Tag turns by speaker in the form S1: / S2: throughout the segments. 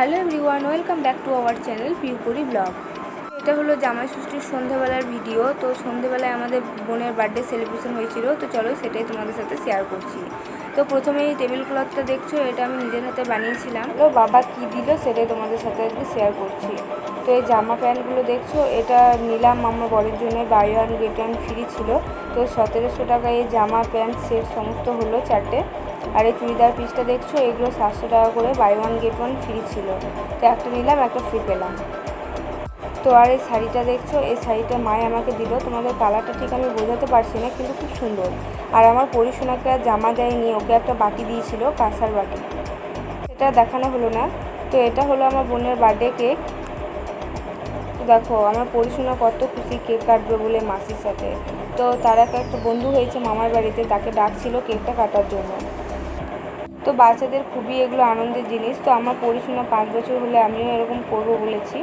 S1: Hello everyone, welcome back to our channel Piyupuri Vlog. এটা হলো জামাই ষষ্ঠীর সন্ধ্যাবেলার ভিডিও তো সন্ধ্যাবেলায় আমাদের বোনের বার্থডে সেলিব্রেশন হয়েছিল তো চলো সেটাই তোমাদের সাথে শেয়ার করছি তো প্রথমে এই টেবিল ক্লথটা দেখছো এটা আমি নিজের হাতে বানিয়েছিলাম ও বাবা কি দিল সেটাই তোমাদের সাথে আজকে শেয়ার করছি তো এই জামা প্যান্টগুলো দেখছো এটা নিলাম মামা বরের জন্য buy one get one free ছিল তো সতেরোশো টাকা এই জামা প্যান্ট সেট সমস্ত হলো চারটে আর এই চুড়িদার পিসটা দেখছো এগুলো সাতশো টাকা করে buy one get one free ছিল তো একটা নিলাম একটা ফ্রি পেলাম তো আর এই শাড়িটা দেখছো এই শাড়িটা মায়ে আমাকে দিল তোমাদের কালারটা ঠিক আমি বোঝাতে পারছি না কিন্তু খুব সুন্দর আর আমার পরিশোনাকে আর জামা দেয়নি ওকে একটা বাটি দিয়েছিল কাঁসার বাটি সেটা দেখানো হলো না তো এটা হলো আমার বোনের বার্থডে কেক দেখো আমার পরিশোনা কত খুশি কেক কাটবে বলে মাসির সাথে তো তার একটা বন্ধু হয়েছে মামার বাড়িতে তাকে ডাকছিল কেকটা কাটার জন্য তো বাচ্চাদের খুবই এগুলো আনন্দের জিনিস তো আমার পরিশোনা পাঁচ বছর হলে আমিও এরকম করবো বলেছি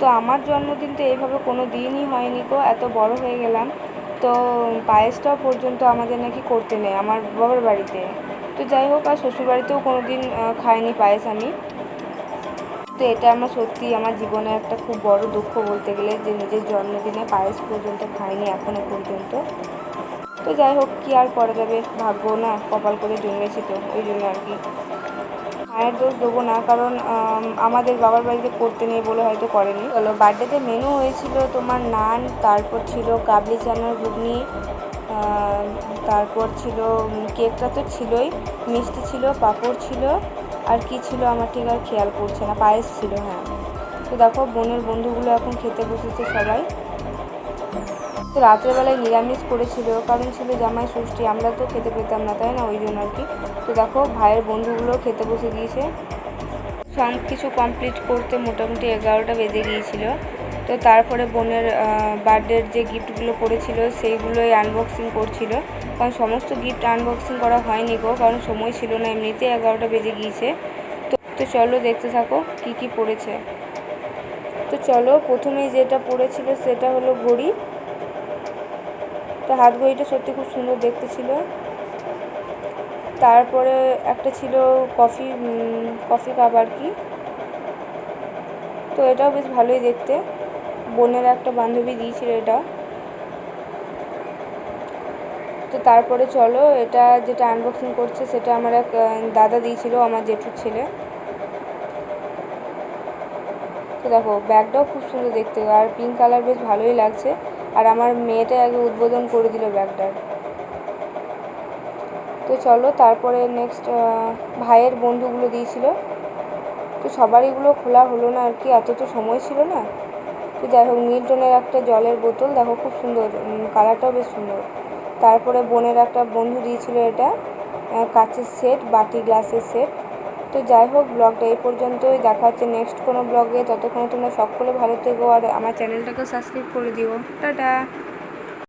S1: তো আমার জন্মদিন তো এইভাবে কোনো দিনই হয়নি গো এত বড় হয়ে গেলাম তো পায়েসটাও পর্যন্ত আমাদের নাকি করতে নেই আমার বাবার বাড়িতে তো যাই হোক আর শ্বশুরবাড়িতেও কোনো দিন খাইনি পায়েস আমি তো এটা আমার সত্যি আমার জীবনে একটা খুব বড় দুঃখ বলতে গেলে যে নিজের জন্মদিনে পায়েস পর্যন্ত খাইনি এখনও পর্যন্ত তো যাই হোক কি আর করা যাবে ভাগ্য না কপাল করে জন্মেছি তো ওই জন্য আর কি মায়ের দোষ দেবো না কারণ আমাদের বাবার বাড়িতে করতে নেই বলে হয়তো করেনি চলো বার্থডেতে মেনু হয়েছিল তোমার নান তারপর ছিল কাবলি চানার ঘুগনি তারপর ছিল কেকটা তো ছিলই মিষ্টি ছিল পাঁপড় ছিল আর কি ছিল আমার ঠিক আর খেয়াল করছে না পায়েস ছিল হ্যাঁ তো দেখো বোনের বন্ধুগুলো এখন খেতে বসেছে সবাই তো রাত্রেবেলায় নিরামিষ করেছিল কারণ ছিল জামাই ষষ্ঠী আমরা তো খেতে পেতাম না তাই না ওই জন্য আর কি তো দেখো ভাইয়ের বন্ধুগুলো খেতে বসে গিয়েছে সব কিছু কমপ্লিট করতে মোটামুটি এগারোটা বেজে গিয়েছিল তো তারপরে বোনের বার্থডের যে গিফটগুলো করেছিল সেইগুলোই আনবক্সিং করছিল কারণ সমস্ত গিফট আনবক্সিং করা হয়নি গো কারণ সময় ছিল না এমনিতে এগারোটা বেজে গিয়েছে তো তো চলো দেখতে থাকো কি কি পড়েছে তো চলো প্রথমে যেটা পড়েছিল সেটা হলো ঘড়ি তো হাত ঘড়িটা সত্যি খুব সুন্দর দেখতে ছিল তারপরে একটা ছিল কফি কফি কাপ আর কি তো এটাও বেশ ভালোই দেখতে বোনের একটা বান্ধবী দিয়েছিল এটা তো তারপরে চলো এটা যেটা আনবক্সিং করছে সেটা আমার এক দাদা দিয়েছিল আমার জেঠুর ছেলে তো দেখো ব্যাগটাও খুব সুন্দর দেখতে আর পিঙ্ক কালার বেশ ভালোই লাগছে আর আমার মেয়েটা আগে উদ্বোধন করে দিল ব্যাগটার তো চলো তারপরে নেক্সট ভাইয়ের বন্ধুগুলো দিয়েছিল তো সবারইগুলো খোলা হলো না আর কি এত তো সময় ছিল না তো যাই হোক মিল্টনের একটা জলের বোতল দেখো খুব সুন্দর কালারটাও বেশ সুন্দর তারপরে বোনের একটা বন্ধু দিয়েছিল এটা কাচের সেট বাটি গ্লাসের সেট তো যাই হোক ব্লগটা এই পর্যন্তই দেখা হচ্ছে নেক্সট কোনো ব্লগে ততক্ষণে তোমরা সকলে ভালো থেকো আর আমার চ্যানেলটাকেও সাবস্ক্রাইব করে দিও টাটা